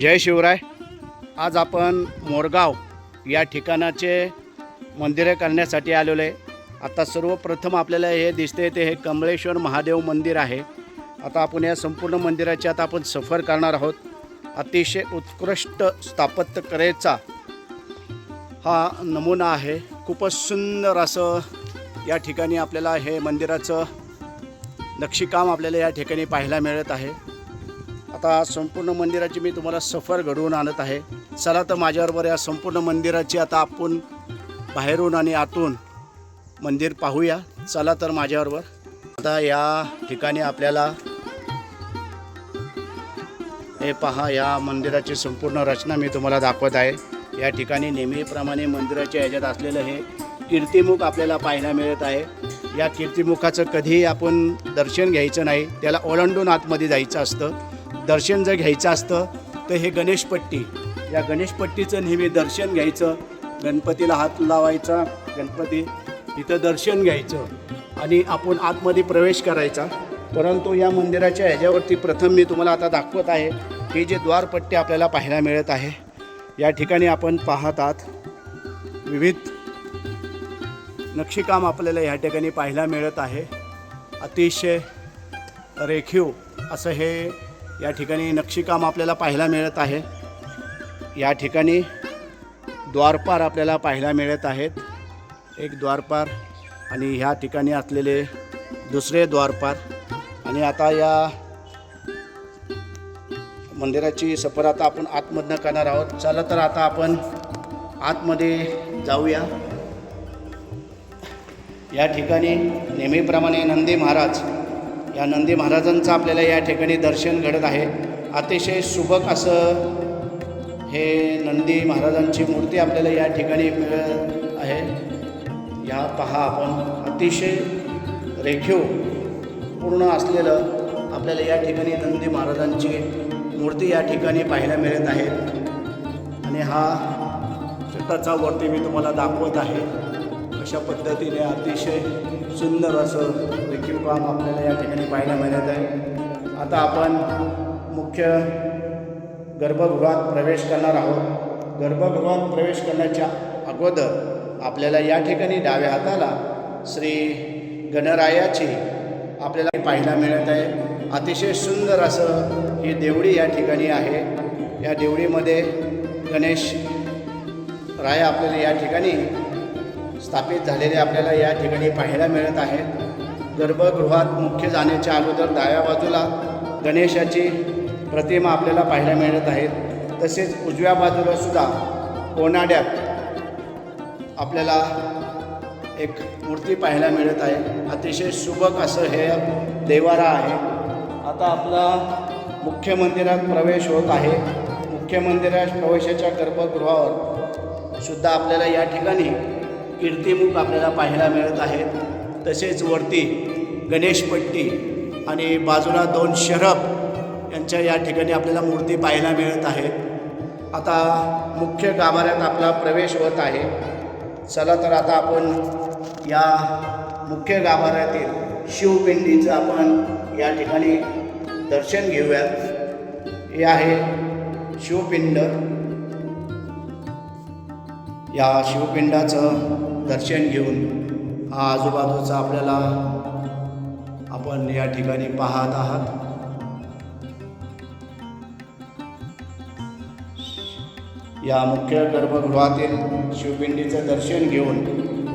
जय शिवराय. आज आपण मोरगाव या ठिकाणाचे मंदिरे करण्यासाठी आलेलो आहे. आता सर्वप्रथम आपल्याला हे दिसते ते हे कमळेश्वर महादेव मंदिर आहे. आता आपण या संपूर्ण मंदिराची आता आपण सफर करणार आहोत. अतिशय उत्कृष्ट स्थापत्यकलेचा हा नमुना आहे. खूपच सुंदर असं या ठिकाणी आपल्याला हे मंदिराचं नक्षीकाम आपल्याला या ठिकाणी पाहायला मिळत आहे. आता संपूर्ण मंदिराची मी तुम्हाला सफर घडवून आणत आहे. चला तर माझ्याबरोबर या संपूर्ण मंदिराची आता आपण बाहेरून आणि आतून मंदिर पाहूया. चला तर माझ्याबरोबर. आता या ठिकाणी आपल्याला हे पहा या मंदिराची संपूर्ण रचना मी तुम्हाला दाखवत आहे. या ठिकाणी नेहमीप्रमाणे मंदिराच्या ह्याच्यात असलेलं हे कीर्तिमुख आपल्याला पाहायला मिळत आहे. या कीर्तिमुखाचं कधीही आपण दर्शन घ्यायचं नाही. त्याला ओलांडून आतमध्ये जायचं असतं. दर्शन जर घ्यायचं असतं तर हे गणेशपट्टी या गणेशपट्टीचं नेहमी दर्शन घ्यायचं. गणपतीला हात लावायचा गणपती इथं दर्शन घ्यायचं आणि आपण आतमध्ये प्रवेश करायचा. परंतु या मंदिराच्या ह्याच्यावरती प्रथम मी तुम्हाला आता दाखवत आहे हे जे द्वारपट्टी आपल्याला पाहायला मिळत आहे या ठिकाणी आपण पाहत आहात. विविध नक्षीकाम आपल्याला या ठिकाणी पाहायला मिळत आहे. अतिशय रेखीव असं हे या ठिकाणी नक्षीकाम आपल्याला पाहायला मिळत आहे. या ठिकाणी द्वारपार आपल्याला पाहायला मिळत आहेत. एक द्वारपार आणि ह्या ठिकाणी असलेले दुसरे द्वारपार. आणि आता या मंदिराची सफर आता आपण आतमधनं करणार आहोत. चला तर आता आपण आतमध्ये जाऊया. या ठिकाणी नेहमीप्रमाणे नंदी महाराज या नंदी महाराजांचं आपल्याला या ठिकाणी दर्शन घडत आहे. अतिशय सुबक असं हे नंदी महाराजांची मूर्ती आपल्याला या ठिकाणी मिळत आहे. या पहा आपण अतिशय रेखीव पूर्ण असलेलं आपल्याला या ठिकाणी नंदी महाराजांची मूर्ती या ठिकाणी पाहायला मिळत आहे. आणि हा छताचा वरती मी तुम्हाला दाखवत आहे. अशा पद्धतीने अतिशय सुंदर असं रेखीव काम आपल्याला या ठिकाणी पाहायला मिळत आहे. आता आपण मुख्य गर्भगृहात प्रवेश करणार आहोत. गर्भगृहात प्रवेश करण्याच्या अगोदर आपल्याला या ठिकाणी डाव्या हाताला श्री गणरायाची आपल्याला पाहायला मिळत आहे. अतिशय सुंदर असं ही देवळी या ठिकाणी आहे. या देवळीमध्ये गणेश राय आपल्याला या ठिकाणी स्थापित झालेले आपल्याला या ठिकाणी पाहायला मिळत आहेत गर्भगृहात मुख्य जाण्याच्या अगोदर डाव्या बाजूला गणेशाची प्रतिमा आपल्याला पाहायला मिळत आहेत तसेच उजव्या बाजूला सुद्धा कोनाड्यात आपल्याला एक मूर्ती पाहायला मिळत आहे. अतिशय सुबक असं हे देवारा आहे. आता आपला मुख्य मंदिरात प्रवेश होत आहे. मुख्य मंदिरात प्रवेशाच्या गर्भगृहावर सुद्धा आपल्याला या ठिकाणी कीर्तिमुख आपल्याला पाहायला मिळत आहेत. तसेच वरती गणेशपट्टी आणि बाजूला दोन शरफ यांच्या या ठिकाणी आपल्याला मूर्ती पाहायला मिळत आहेत. आता मुख्य गाभाऱ्यात आपला प्रवेश होत आहे. चला तर आता आपण या मुख्य गाभाऱ्यातील शिवपिंडीचं आपण या ठिकाणी दर्शन घेऊयात. हे आहे शिवपिंड. या शिवपिंडाचं दर्शन घेऊन हा आजूबाजूचा आपल्याला आपण या ठिकाणी पाहत आहात. या मुख्य गर्भगृहातील शिवपिंडीचं दर्शन घेऊन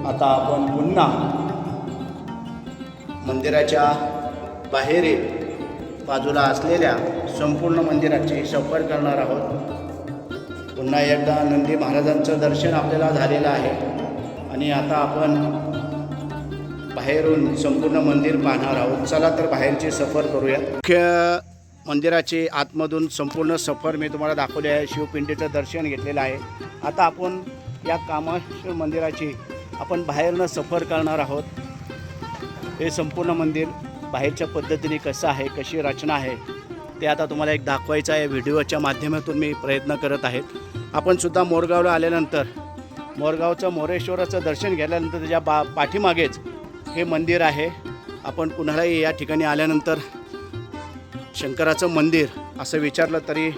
आता आपण पुन्हा मंदिराच्या बाहेरील बाजूला असलेल्या संपूर्ण मंदिराची सफर करणार आहोत. पुन्हा एकदा नंदी महाराजांचं दर्शन आपल्याला झालेलं आहे. आणि आता आपण बाहेरून संपूर्ण मंदिर पाहणार आहोत. चला तर बाहेरची सफर करूया. मुख्य मंदिराची आतमधून संपूर्ण सफर मी तुम्हाला दाखवली आहे. शिवपिंडीचं दर्शन घेतलेलं आहे. आता आपण या कामाश्वर मंदिराची आपण बाहेरनं सफर करणार आहोत. हे संपूर्ण मंदिर बाहेरच्या पद्धतीने कसं आहे कशी रचना आहे ते आता तुम्हाला एक दाखवायचं आहे. व्हिडिओच्या माध्यमातून मी प्रयत्न करत आहेत आपण सुद्धा मोरगावला आल्यानंतर मोरगावचं मोरेश्वराचं दर्शन घेतल्यानंतर त्याच्या बा पाठीमागेच हे मंदिर आहे. आपण कुणालाही या ठिकाणी आल्यानंतर शंकराचं मंदिर असं विचारलं तरी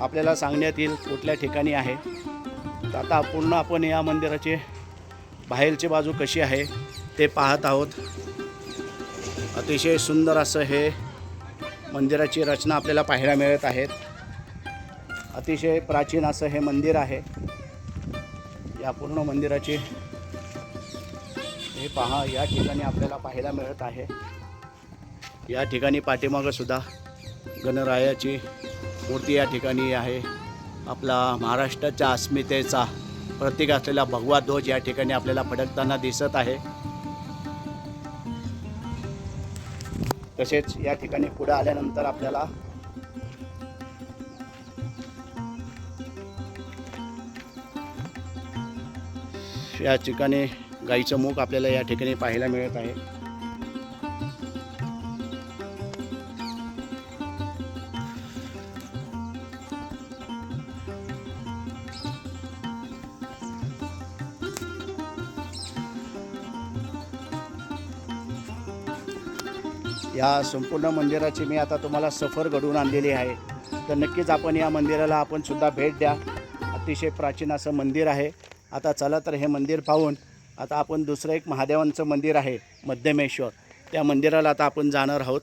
आपल्याला सांगण्यात येईल कुठल्या ठिकाणी आहे. तर आता पूर्ण आपण या मंदिराची बाहेरची बाजू कशी आहे ते पाहत आहोत. अतिशय सुंदर असं हे मंदिराची रचना आपल्याला पाहायला मिळत आहेत. अतिशय प्राचीन असं हे मंदिर आहे. या पूर्ण मंदिराची हे पहा या ठिकाणी आपल्याला पाहायला मिळत आहे. या ठिकाणी पाठीमागं सुद्धा गणरायाची मूर्ती या ठिकाणी आहे. आपला महाराष्ट्राच्या अस्मितेचा प्रतीक असलेला भगवा ध्वज या ठिकाणी आपल्याला फडकताना दिसत आहे. तसेच या ठिकाणी पुढे आल्यानंतर आपल्याला या ठिकाणी गाईचं मूग आपल्याला या ठिकाणी पाहायला मिळत आहे. या संपूर्ण मंदिराची मी आता तुम्हाला सफर घडवून आणलेली आहे. तर नक्कीच आपण या मंदिराला आपण सुद्धा भेट द्या. अतिशय प्राचीन असं मंदिर आहे. आता चला तर हे मंदिर पाहून आता आपण दुसरं एक महादेवांचं मंदिर आहे मध्यमेश्वर. त्या मंदिराला आता आपण जाणार आहोत.